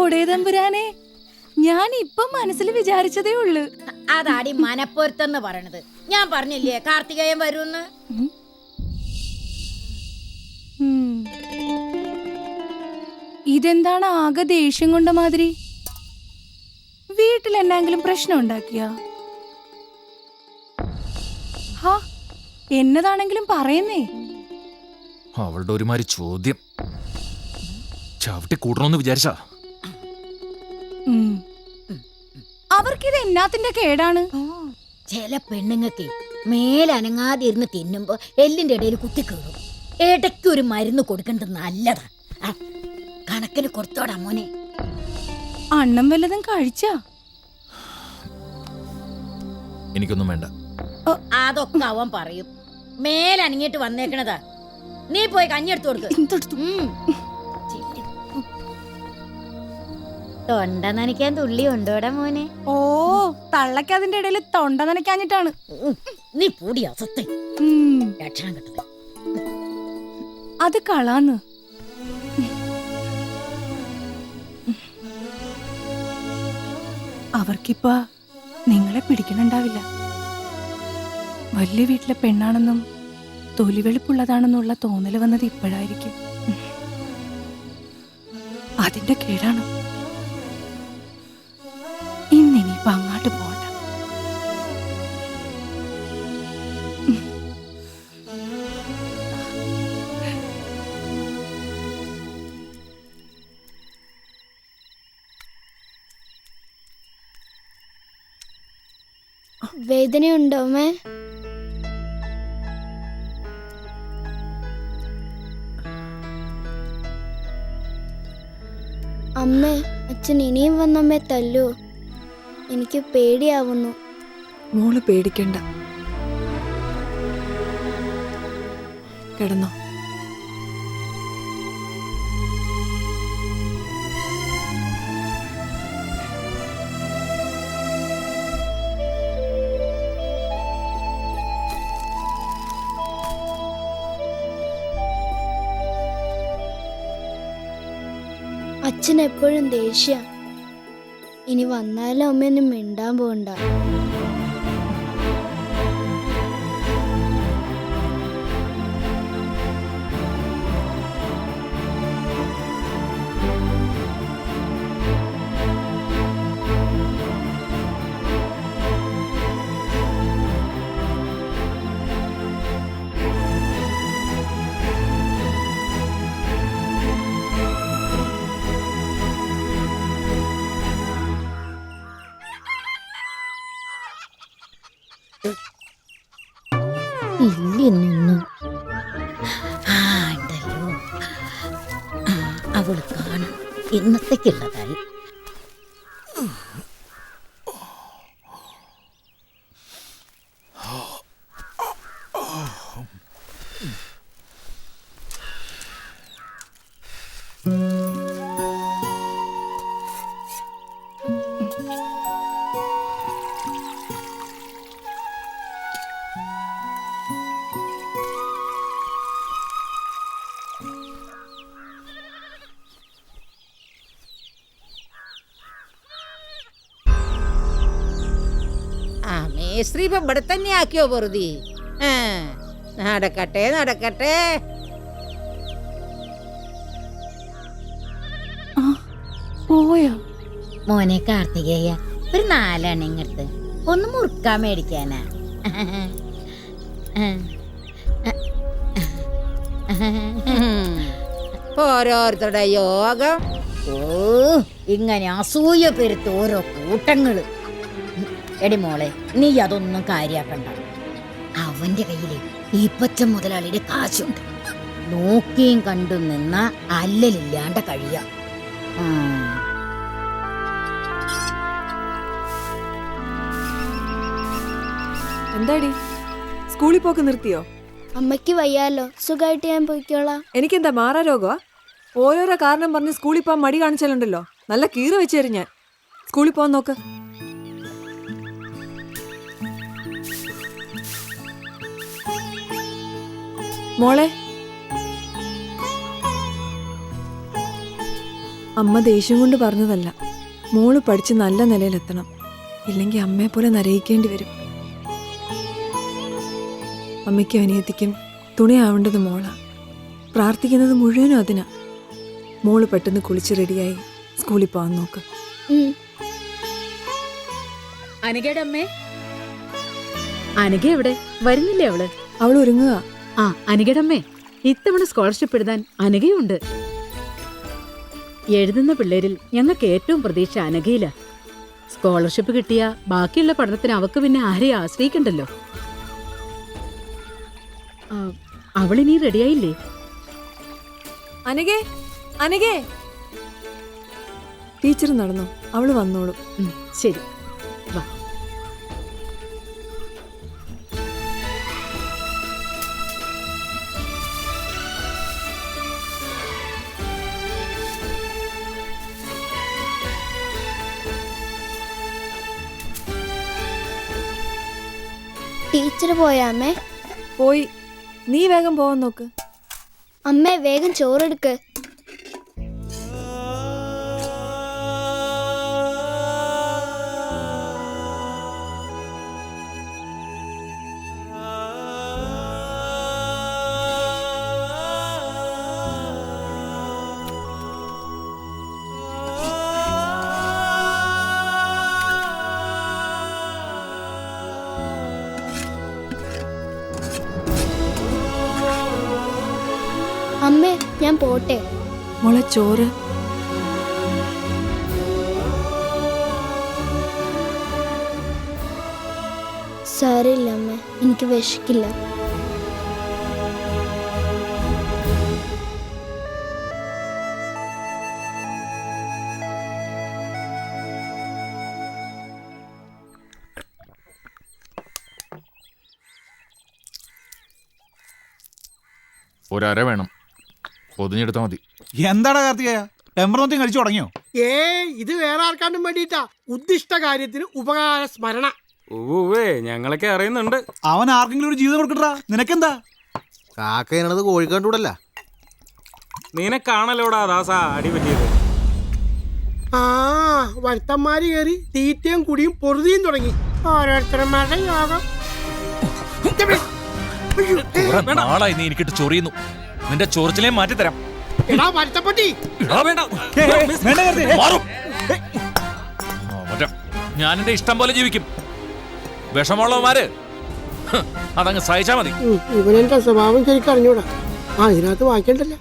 പോടേ തമ്പുരാനെ. ഞാൻ ഇപ്പം മനസ്സിൽ വിചാരിച്ചതേ ഉള്ളു. അതാടി മനപ്പൊരുത്തെന്ന് പറയണത്. ഞാൻ പറഞ്ഞില്ലേ കാർത്തികേയൻ വരൂന്ന്. ഇതെന്താണ് ആകെ ദേഷ്യം കൊണ്ട മാതിരി? വീട്ടിൽ എന്നെങ്കിലും പ്രശ്നം ഉണ്ടാക്കിയ? എന്നതാണെങ്കിലും പറയുന്നേ. അവളുടെ ഒരുമാതിരി ചോദ്യം. ചവിട്ടി കൂട്ടണമെന്ന് വിചാരിച്ചാ. അവർക്കിത് എന്നാത്തിന്റെ കേടാണ്? ചില പെണ്ണുങ്ങൾക്ക് മേലനങ്ങാതെ ഇരുന്ന് തിന്നുമ്പോ എല്ലിന്റെ ഇടയിൽ കുത്തി കയറും ഇടയ്ക്ക് ഒരു മരുന്ന് കൊടുക്കേണ്ടത് നല്ലതാ. ആ, കണക്കിന് കൊടുത്തോടാ മോനെ. അണ്ണം വല്ലതും കഴിച്ചാ? എനിക്കൊന്നും വേണ്ട. അതൊക്കെ അവൻ പറയും. മേലനങ്ങിട്ട് വന്നേക്കണതാ. നീ പോയി കഞ്ഞെടുത്ത് കൊടുക്ക്. തൊണ്ട നനയ്ക്കാൻ തുള്ളി ഉണ്ടോടാ മോനെ? ഓ തള്ളക്ക് അതിന്റെ ഇടയിൽ തൊണ്ട നനയ്ക്കാഞ്ഞിട്ടാണ്. നീ പൂടിയാ അസത്തെ. ഉം. ലക്ഷണം കിട്ടത് അത് കളാന്ന്. അവർക്കിപ്പ നിങ്ങളെ പിടിക്കണുണ്ടാവില്ല. വലിയ വീട്ടിലെ പെണ്ണാണെന്നും തൊലിവെളുപ്പുള്ളതാണെന്നുള്ള തോന്നൽ വന്നത് ഇപ്പോഴായിരിക്കും. അതിന്റെ കേടാണ്. വേദനയുണ്ടോ അമ്മേ? അമ്മ അച്ഛൻ ഇനിയും വന്നമ്മേ തല്ലു. എനിക്ക് പേടിയാവുന്നു. മോൾ പേടിക്കണ്ട. കിടന്നോ. അച്ഛൻ എപ്പോഴും ദേഷ്യ. ഇനി വന്നാലും അമ്മയൊന്നും മിണ്ടാൻ പോണ്ട. ഇല്ലെന്നൊന്നും ആ ഉണ്ടല്ലോ ആ, അവൾ കാണും. ഇന്നത്തേക്കുള്ളതായി. ആ മേസ്ത്രി ഇപ്പം ഇവിടെ തന്നെ ആക്കിയോ വെറുതെ? നടക്കട്ടെ നടക്കട്ടെ. പോയോ? മോനെ കാർത്തികേയ ഒരു നാലാണ് ഇങ്ങടുത്ത് ഒന്ന് മുറുക്കാൻ മേടിക്കാനാ. ഓരോരുത്തരുടെ യോഗം. ഓ ഇങ്ങനെ അസൂയ പെരുത്ത് ഓരോ കൂട്ടങ്ങൾ. എടി മോളെ നീ അതൊന്നും കാര്യാക്കണ്ട. അവന്റെ കയ്യിൽ ഈപ്പച്ച മുതലാളിയുടെ കാശുണ്ട്. നോക്കിയും കണ്ടു നിന്ന അല്ലലില്ലാണ്ട കഴിയാ. എന്താടി? സ്കൂളിൽ പോക്ക് നിർത്തിയോ? അമ്മയ്ക്ക് വയ്യാലോ. സുഖമായിട്ട് ഞാൻ പോയിക്കോളാം. എനിക്കെന്താ മാറാ രോഗമാ ഓരോരോ കാരണം പറഞ്ഞ് സ്കൂളിൽ പോകാൻ മടി കാണിച്ചാലുണ്ടല്ലോ. നല്ല കീറ് വെച്ചേരും ഞാൻ. സ്കൂളിൽ പോകാൻ നോക്ക്. മോളെ. അമ്മ ദേഷ്യം കൊണ്ട് പറഞ്ഞതല്ല. മോൾ പഠിച്ച് നല്ല നിലയിലെത്തണം. ഇല്ലെങ്കിൽ അമ്മയെ പോലെ നരയിക്കേണ്ടി വരും. അമ്മയ്ക്കും അനിയത്തിക്കും തുണയാവേണ്ടത് മോളാ. പ്രാർത്ഥിക്കുന്നത് മുഴുവനും അതിനാ. മോൾ പെട്ടെന്ന് കുളിച്ച് റെഡിയായി സ്കൂളിൽ പോകാൻ നോക്ക്. അനഘയുടെ അമ്മേ. അനഘ എവിടെ? വരുന്നില്ലേ അവൾ? അവൾ ഒരുങ്ങുക. ആ അനഘയുടെ അമ്മേ ഇത്തവണ സ്കോളർഷിപ്പ് എഴുതാൻ അനഘയുണ്ട്. എഴുതുന്ന പിള്ളേരിൽ ഞങ്ങൾക്ക് ഏറ്റവും പ്രതീക്ഷ അനഘയില്ല സ്കോളർഷിപ്പ് കിട്ടിയ ബാക്കിയുള്ള പഠനത്തിന് അവക്ക് പിന്നെ ആരെ ആശ്രയിക്കണ്ടല്ലോ? അവളിനി റെഡിയായില്ലേ? അനഘേ അനഘേ. ടീച്ചർ നടന്നു അവൾ വന്നോളൂ ശരി. ടീച്ചർ പോയാ അമ്മേ? പോയി. നീ വേഗം പോവാൻ നോക്ക്. അമ്മേ വേഗം ചോറെടുക്ക്. ഞാൻ പോട്ടെ. മോളെ ചോറ്. സാരമില്ല അമ്മ എനിക്ക് വിശക്കില്ല. ഒരര വേണം. പൊതിഞ്ഞെടുത്താൽ മതി. എന്താടാ കാർത്തികയ ടെമ്പറോന്തും കഴിച്ചു തുടങ്ങിയോ? ഏ ഇത് വേറെ ആർക്കാണ്ടും വേണ്ടിയിട്ടാ. ഉദ്ദിഷ്ട കാര്യത്തിന് ഉപകാര സ്മരണ. ഓവേ ഞങ്ങളൊക്കെ അറിയുന്നുണ്ട്. അവൻ ആർക്കെങ്കിലും ഒരു ജീവിതം കൊടുക്കട്ടാ നിനക്കെന്താ? കാക്കയണത് കോഴിക്കാണ്ടൂടല്ല നിനക്കാണല്ലോടാ ദാസ അടി പറ്റിയത്. ആ വരുത്തന്മാര് കയറി തീറ്റയും കുടിയും പൊറുതിയും തുടങ്ങി. ഓരോരുത്തരന്മാരുടെ യോഗം നാളായി നീ എനിക്കിട്ട് ചൊറിയുന്നു. നിന്റെ ചോർച്ചിലേ മാറ്റി തരാം എടാ ഞാൻ എന്റെ ഇഷ്ടം പോലെ ജീവിക്കും. വിഷമുള്ളവന്മാര് അതങ്ങ് സഹിച്ചാ മതി. ഇവനെന്റെ സ്വഭാവം ശരിക്കും അറിഞ്ഞൂടാ ആ ഇതിനകത്ത് വായിക്കണ്ടല്ലോ.